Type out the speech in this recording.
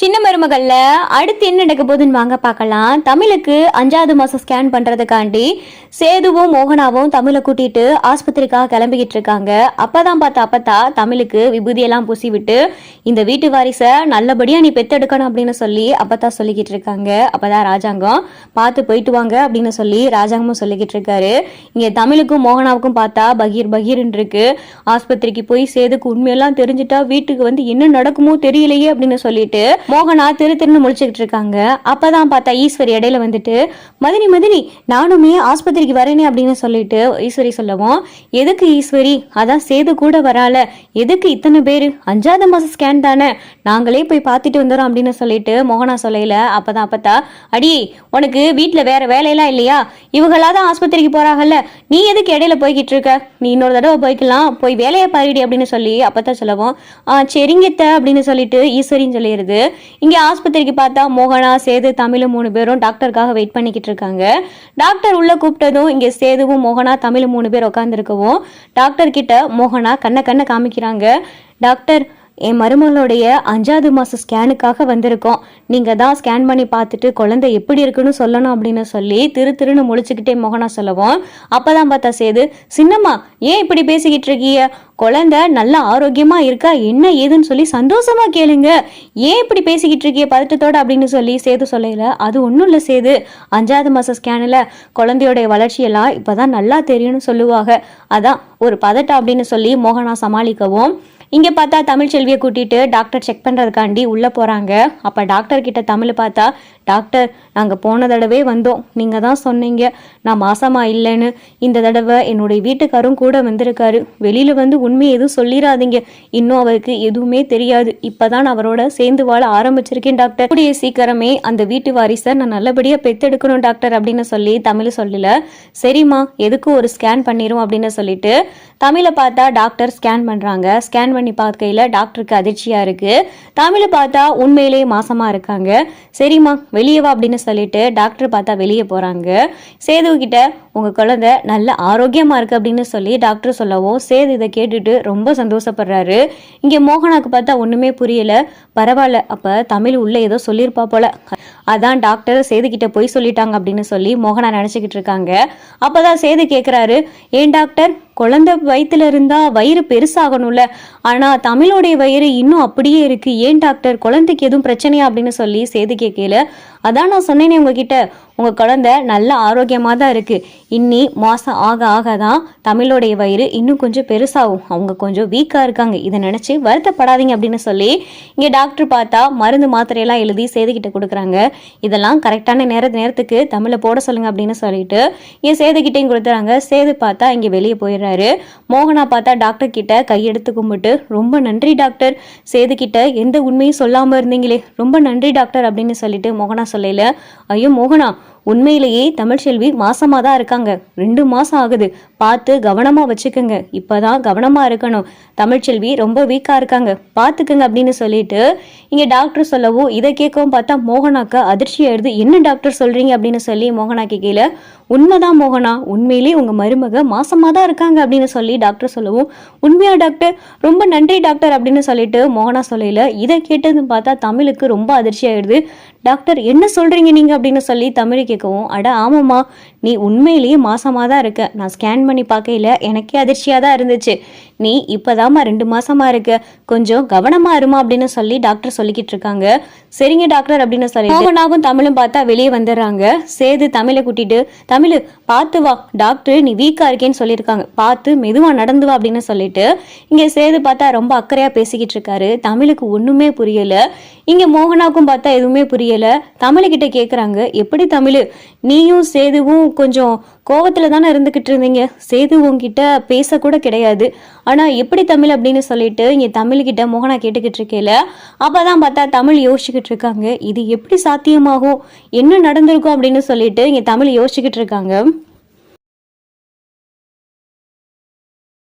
சின்ன மருமகள்ல அடுத்து என்ன நடக்க போகுதுன்னு வாங்க பார்க்கலாம். தமிழுக்கு அஞ்சாவது மாசம் ஸ்கேன் பண்றதுக்காண்டி சேதுவும் மோகனாவும் தமிழை கூட்டிட்டு ஆஸ்பத்திரிக்காக கிளம்பிக்கிட்டு இருக்காங்க. அப்பதான் பார்த்தா அப்பத்தா தமிழுக்கு விபூதியெல்லாம் பூசி விட்டு இந்த வீட்டு வாரிசை நல்லபடியா நீ பெத்தெடுக்கணும் அப்படின்னு சொல்லி அப்பத்தா சொல்லிக்கிட்டு இருக்காங்க. அப்பதான் ராஜாங்கம் பார்த்து போயிட்டு வாங்க அப்படின்னு சொல்லி ராஜாங்கமும் சொல்லிக்கிட்டு இருக்காரு. இங்க தமிழுக்கும் மோகனாவுக்கும் பார்த்தா பகீர் பகீர்ன்னு இருக்கு. ஆஸ்பத்திரிக்கு போய் சேதுக்கு உண்மையெல்லாம் தெரிஞ்சுட்டா வீட்டுக்கு வந்து என்ன நடக்குமோ தெரியலையே அப்படின்னு சொல்லிட்டு மோகனா திரு திருன்னு முழிச்சுக்கிட்டு இருக்காங்க. அப்பதான் பார்த்தா ஈஸ்வரி இடையில வந்துட்டு மதினி மதினி நானுமே ஆஸ்பத்திரிக்கு வரேனே அப்படின்னு சொல்லிட்டு ஈஸ்வரி சொல்லவும் எதுக்கு ஈஸ்வரி? அதான் சேது கூட வரால. எதுக்கு இத்தனை பேர்? அஞ்சாவது மாசம் ஸ்கேன் தானே. நாங்களே போய் பார்த்துட்டு வந்துடுறோம் அப்படின்னு சொல்லிட்டு மோகனா சொல்லையில அப்பதான் அப்பத்தா அடி உனக்கு வீட்டில் வேற வேலையெல்லாம் இல்லையா? இவங்களா தான் ஆஸ்பத்திரிக்கு போறாங்கல்ல. நீ எதுக்கு இடையில போய்கிட்டு இருக்க? நீ இன்னொரு தடவை போய்க்கலாம். போய் வேலையை பாருடி அப்படின்னு சொல்லி அப்பதான் சொல்லவும் "ஆ, சரிங்கத்த அப்படின்னு சொல்லிட்டு ஈஸ்வரின்னு சொல்லிடுது இங்கே ஆஸ்பத்திரிக்கு பார்த்தா மோகனா சேது தமிழ் மூணு பேரும் டாக்டருக்காக வெயிட் பண்ணிக்கிட்டு இருக்காங்க. டாக்டர் உள்ள கூப்பிட்டதும் இங்கே சேதுவும் மோகனா தமிழ் மூணு பேர் உட்காந்துருக்கவும் டாக்டர் கிட்ட மோகனா கண்ண கண்ண காமிக்கிறாங்க. டாக்டர் என் மருமகளுடைய அஞ்சாவது மாதம் ஸ்கேனுக்காக வந்திருக்கோம். நீங்கள் தான் ஸ்கேன் பண்ணி பார்த்துட்டு குழந்தை எப்படி இருக்குன்னு சொல்லணும் அப்படின்னு சொல்லி திரு திருன்னு முழிச்சுக்கிட்டே மோகனா சொல்லவும். அப்போ தான் பார்த்தா சேது சின்னம்மா ஏன் இப்படி பேசிக்கிட்டு இருக்கீங்க? குழந்தை நல்லா ஆரோக்கியமா இருக்கா? என்ன ஏதுன்னு சொல்லி சந்தோஷமா கேளுங்க. ஏன் இப்படி பேசிக்கிட்டு இருக்கிய பதட்டத்தோட அப்படின்னு சொல்லி சேது சொல்லல. அது ஒன்றும் இல்லை சேது. அஞ்சாவது மாதம் ஸ்கேனில் குழந்தையோடைய வளர்ச்சியெல்லாம் இப்போதான் நல்லா தெரியும்னு சொல்லுவாங்க. அதான் ஒரு பதட்டம் அப்படின்னு சொல்லி மோகனா சமாளிக்கவும். இங்கே பார்த்தா தமிழ்ச்செல்வியை கூட்டிகிட்டு டாக்டர் செக் பண்ணுறதுக்காண்டி உள்ளே போகிறாங்க அப்போ டாக்டர் கிட்ட தமிழ் பார்த்தா டாக்டர் நாங்கள் போன தடவை வந்தோம். நீங்கள் தான் சொன்னீங்க. நான் மாசமாக இல்லைன்னு. இந்த தடவை என்னுடைய வீட்டுக்காரும் கூட வந்திருக்காரு. வெளியில் வந்து உண்மையை எதுவும் சொல்லிடாதீங்க இன்னும் அவருக்கு எதுவுமே தெரியாது. இப்போ தான் அவரோட சேர்ந்து வாழ ஆரம்பிச்சிருக்கேன் டாக்டர் கூடிய சீக்கிரமே அந்த வீட்டு வாரிசை நான் நல்லபடியாக பெத்தெடுக்கணும் டாக்டர் அப்படின்னு சொல்லி தமிழ் சொல்லல. சரிம்மா எதுக்கு ஒரு ஸ்கேன் பண்ணிரும் அப்படின்னு சொல்லிட்டு தமிழை பார்த்தா டாக்டர் ஸ்கேன் பண்ணுறாங்க ஸ்கேன் பண்ணி பார்க்கையில் டாக்டருக்கு அதிர்ச்சியாக இருக்குது தமிழை பார்த்தா உண்மையிலேயே மாசமாக இருக்காங்க. சரிம்மா வெளியே வா அப்படின்னு சொல்லிட்டு டாக்டர் பார்த்தா வெளியே போகிறாங்க சேது உங்கள் குழந்தை நல்ல ஆரோக்கியமாக இருக்குது அப்படின்னு சொல்லி டாக்டர் சொல்லவும் சேது இதை கேட்டுட்டு ரொம்ப சந்தோஷப்படுறாரு. இங்கே மோகனாக்கு பார்த்தா ஒன்றுமே புரியலை. பரவாயில்ல அப்போ தமிழ் உள்ளே ஏதோ சொல்லியிருப்பா போல. அதான் டாக்டர் சேது போய் சொல்லிட்டாங்க அப்படின்னு சொல்லி மோகனா நினச்சிக்கிட்டு இருக்காங்க. அப்போதான் சேது கேட்குறாரு ஏன் டாக்டர்? குழந்தை வயித்துல இருந்தா வயிறு பெருசாகணும்ல. ஆனா தமிழோடைய வயிறு இன்னும் அப்படியே இருக்கு. ஏன் டாக்டர்? குழந்தைக்கு எதுவும் பிரச்சனையா அப்படின்னு சொல்லி சேது கேட்கல அதான் நான் சொன்னேனே உங்ககிட்ட. உங்கள் குழந்தை நல்ல ஆரோக்கியமாக தான் இருக்குது இன்னி மாதம் ஆக ஆக தான் தமிழோடைய வயிறு இன்னும் கொஞ்சம் பெருசாகும். அவங்க கொஞ்சம் வீக்காக இருக்காங்க. இதை நினச்சி வருத்தப்படாதீங்க அப்படின்னு சொல்லி இங்கே டாக்டர் பார்த்தா மருந்து மாத்திரையெல்லாம் எழுதி சேதுகிட்ட கொடுக்குறாங்க. இதெல்லாம் கரெக்டான நேர நேரத்துக்கு தமிழை போட சொல்லுங்க அப்படின்னு சொல்லிட்டு இங்கே சேதுகிட்டையும் கொடுத்துறாங்க. சேது பார்த்தா இங்கே வெளியே போயிடுறாரு. மோகனா பார்த்தா டாக்டர் கிட்ட கையெடுத்து கும்பிட்டு ரொம்ப நன்றி டாக்டர் சேது கிட்ட எந்த உண்மையும் சொல்லாமல் இருந்தீங்களே. ரொம்ப நன்றி டாக்டர் அப்படின்னு சொல்லிட்டு மோகனா சொல்லல. ஐயோ மோகனா உண்மையிலேயே தமிழ்ச்செல்வி மாசமாக தான் இருக்காங்க. ரெண்டு மாசம் ஆகுது. பார்த்து கவனமாக வச்சுக்கோங்க. இப்பதான் கவனமாக இருக்கணும். தமிழ்ச்செல்வி ரொம்ப வீக்காக இருக்காங்க. பார்த்துக்குங்க அப்படின்னு சொல்லிட்டு இங்கே டாக்டர் சொல்லவும் இதை கேட்கவும் பார்த்தா மோகனாக்கு அதிர்ச்சி ஆயிடுது. என்ன டாக்டர் சொல்கிறீங்க அப்படின்னு சொல்லி மோகனா கீழே உண்மைதான் மோகனா உண்மையிலேயே உங்கள் மருமக மாசமாக தான் இருக்காங்க அப்படின்னு சொல்லி டாக்டர் சொல்லவும் உண்மையா டாக்டர் ரொம்ப நன்றி டாக்டர் அப்படின்னு சொல்லிட்டு மோகனா சொல்லையில் இதை கேட்டதுன்னு பார்த்தா தமிழுக்கு ரொம்ப அதிர்ச்சி ஆயிடுது. டாக்டர் என்ன சொல்கிறீங்க நீங்கள் அப்படின்னு சொல்லி தமிழுக்கு கேட்கவும் அட ஆமாம்மா நீ உண்மையிலேயே மாசமா தான் இருக்க. நான் ஸ்கேன் பண்ணி பார்க்கையில எனக்கே அதிர்ச்சியா தான் இருந்துச்சு. நீ இப்போதாம்மா ரெண்டு மாசமா இருக்க. கொஞ்சம் கவனமா இருமா அப்படின்னு சொல்லி டாக்டர் சொல்லிக்கிட்டு இருக்காங்க. சரிங்க டாக்டர் அப்படின்னு சொல்லி மோகனாவும் தமிழும் பார்த்தா வெளியே வந்துடுறாங்க. சேது தமிழை கூட்டிட்டு தமிழ் பார்த்து வா டாக்டர் நீ வீக்கா இருக்கேன்னு சொல்லியிருக்காங்க. பார்த்து மெதுவா நடந்து வா அப்படின்னு சொல்லிட்டு இங்க சேது பார்த்தா ரொம்ப அக்கறையா பேசிக்கிட்டு இருக்காரு. தமிழுக்கு ஒண்ணுமே புரியல. இங்க மோகனாக்கும் பார்த்தா எதுவுமே புரியல. தமிழ்கிட்ட கேட்குறாங்க எப்படி தமிழ்? நீயும் சேதுவும் கொஞ்சம் கோவத்தில் தானே இருந்துக்கிட்டு இருந்தீங்க? சேது உங்ககிட்ட பேசக்கூட கிடையாது. ஆனால் எப்படி தமிழ் அப்படின்னு சொல்லிட்டு இங்கே தமிழ்கிட்ட மோகனா கேட்டுக்கிட்டு இருக்கேல அப்பதான் பார்த்தா தமிழ் யோசிச்சுக்கிட்டு இருக்காங்க. இது எப்படி சாத்தியமாகும்? என்ன நடந்திருக்கும் அப்படின்னு சொல்லிட்டு இங்கே தமிழ் யோசிச்சுக்கிட்டு இருக்காங்க.